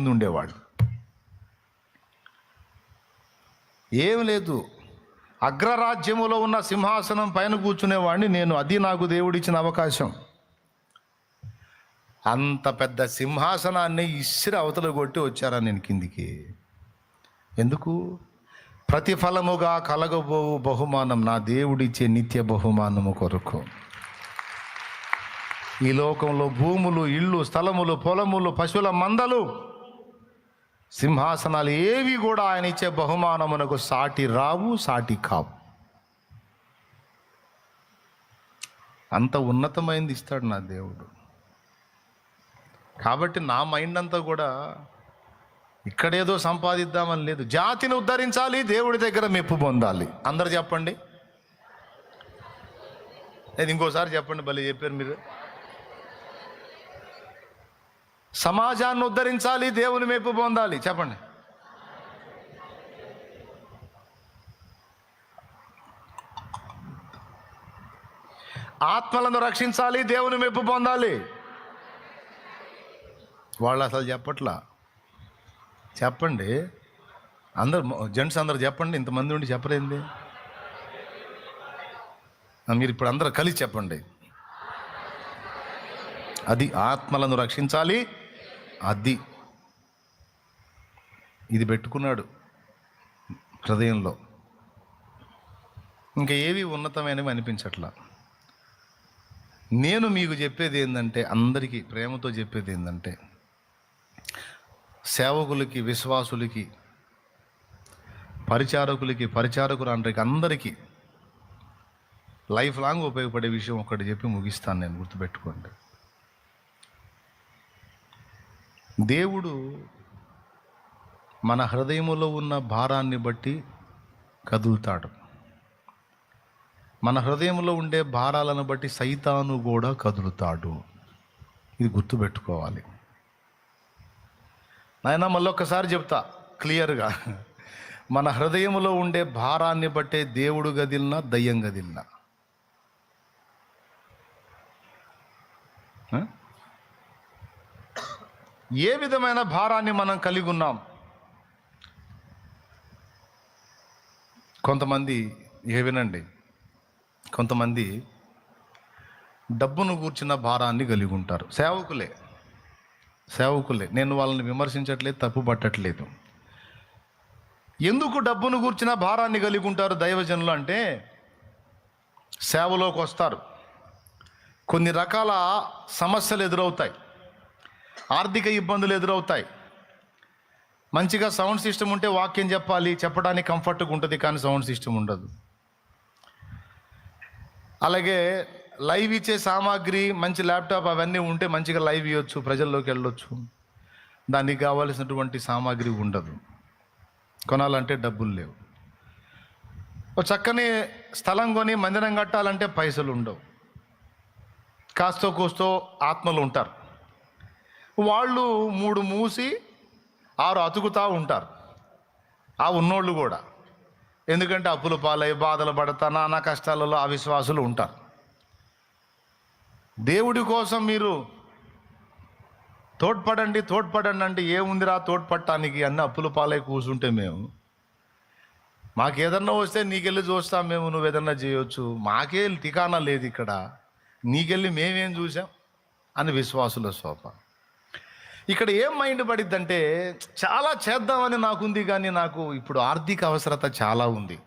కింద ఉండేవాడు. ఏం లేదు. అగ్రరాజ్యములో ఉన్న సింహాసనం పైన కూర్చునేవాడిని నేను. అది నాకు దేవుడిచ్చిన అవకాశం. అంత పెద్ద సింహాసనాన్ని ఇసిరి అవతల కొట్టి వచ్చారా నేను కిందికి? ఎందుకు? ప్రతిఫలముగా కలగబోవు బహుమానం నా దేవుడిచ్చే నిత్య బహుమానము కొరకు. ఈ లోకంలో భూములు ఇళ్ళు స్థలములు పొలములు పశువుల మందలు సింహాసనాలు ఏవి కూడా ఆయన ఇచ్చే బహుమానమునకు సాటి రావు సాటి కావు. అంత ఉన్నతమైంది ఇస్తాడు నా దేవుడు. కాబట్టి నా మైండ్ అంతా కూడా ఇక్కడేదో సంపాదిద్దామని లేదు. జాతిని ఉద్ధరించాలి దేవుడి దగ్గర మెప్పు పొందాలి. అందరు చెప్పండి. లేదు ఇంకోసారి చెప్పండి భలే చెప్పారు మీరు. సమాజాన్ని ఉద్ధరించాలి దేవుని మెప్పు పొందాలి. చెప్పండి. ఆత్మలను రక్షించాలి దేవుని మెప్పు పొందాలి. వాళ్ళు అసలు చెప్పట్లా. చెప్పండి. అందరు జెంట్స్ అందరు చెప్పండి ఇంతమంది ఉండి చెప్పలేంది. మీరు ఇప్పుడు అందరు కలిసి చెప్పండి. అది ఆత్మలను రక్షించాలి అది. ఇది పెట్టుకున్నాడు హృదయంలో. ఇంకా ఏవి ఉన్నతమైనవి అనిపించట్లా. నేను మీకు చెప్పేది ఏంటంటే అందరికీ ప్రేమతో చెప్పేది ఏంటంటే సేవకులకి విశ్వాసులకి పరిచారకులకి పరిచారకురాండ్రికి అందరికీ లైఫ్ లాంగ్ ఉపయోగపడే విషయం ఒకటి చెప్పి ముగిస్తాను నేను గుర్తుపెట్టుకోండి. దేవుడు మన హృదయములో ఉన్న భారాన్ని బట్టి కదులుతాడు. మన హృదయంలో ఉండే భారాలను బట్టి సైతాను కూడా కదులుతాడు. ఇది గుర్తుపెట్టుకోవాలి. నాయన మళ్ళీ ఒక్కసారి చెప్తా క్లియర్గా. మన హృదయంలో ఉండే భారాన్ని బట్టే దేవుడు గదిలినా దయ్యం గదిలినా. ఏ విధమైన భారాన్ని మనం కలిగి ఉన్నాం? కొంతమంది ఏ వినండి. కొంతమంది డబ్బును కూర్చిన భారాన్ని కలిగి ఉంటారు. సేవకులే. సేవకులే. నేను వాళ్ళని విమర్శించట్లేదు తప్పు పట్టట్లేదు. ఎందుకు డబ్బును కూర్చిన భారాన్ని కలిగి ఉంటారు దైవజనులు అంటే సేవలోకి వస్తారు. కొన్ని రకాల సమస్యలు ఎదురవుతాయి. ఆర్థిక ఇబ్బందులు ఎదురవుతాయి. మంచిగా సౌండ్ సిస్టమ్ ఉంటే వాక్యం చెప్పాలి చెప్పడానికి కంఫర్ట్గా ఉంటుంది కానీ సౌండ్ సిస్టమ్ ఉండదు. అలాగే లైవ్ ఇచ్చే సామాగ్రి మంచి ల్యాప్టాప్ అవన్నీ ఉంటే మంచిగా లైవ్ ఇవ్వచ్చు ప్రజల్లోకి వెళ్ళొచ్చు. దానికి కావాల్సినటువంటి సామాగ్రి ఉండదు. కొనాలంటే డబ్బులు లేవు. ఒక చక్కని స్థలం కొని మందిరం కట్టాలంటే పైసలు ఉండవు. కాస్తో కూస్తో ఆత్మలు ఉంటారు. వాళ్ళు మూడు మూసి ఆరు అతుకుతూ ఉంటారు. ఆ ఉన్నోళ్ళు కూడా. ఎందుకంటే అప్పుల పాలై బాధలు పడతా నానా కష్టాలలో అవిశ్వాసులు ఉంటారు. దేవుడి కోసం మీరు తోడ్పడండి తోడ్పడండి అంటే ఏముందిరా తోడ్పడటానికి అన్ని అప్పుల పాలై కూర్చుంటే మేము. మాకేదన్నా వస్తే నీకెళ్ళి చూస్తాం మేము నువ్వు ఏదన్నా చేయొచ్చు. మాకే టికానా లేదు ఇక్కడ. నీకెళ్ళి మేమేం చూసాం? అని విశ్వాసుల శోభ ఇక్కడ ఏం మైండ్ పడిద్దంటే చాలా చేద్దామని నాకుంది కానీ నాకు ఇప్పుడు ఆర్థిక అవసరత చాలా ఉంది.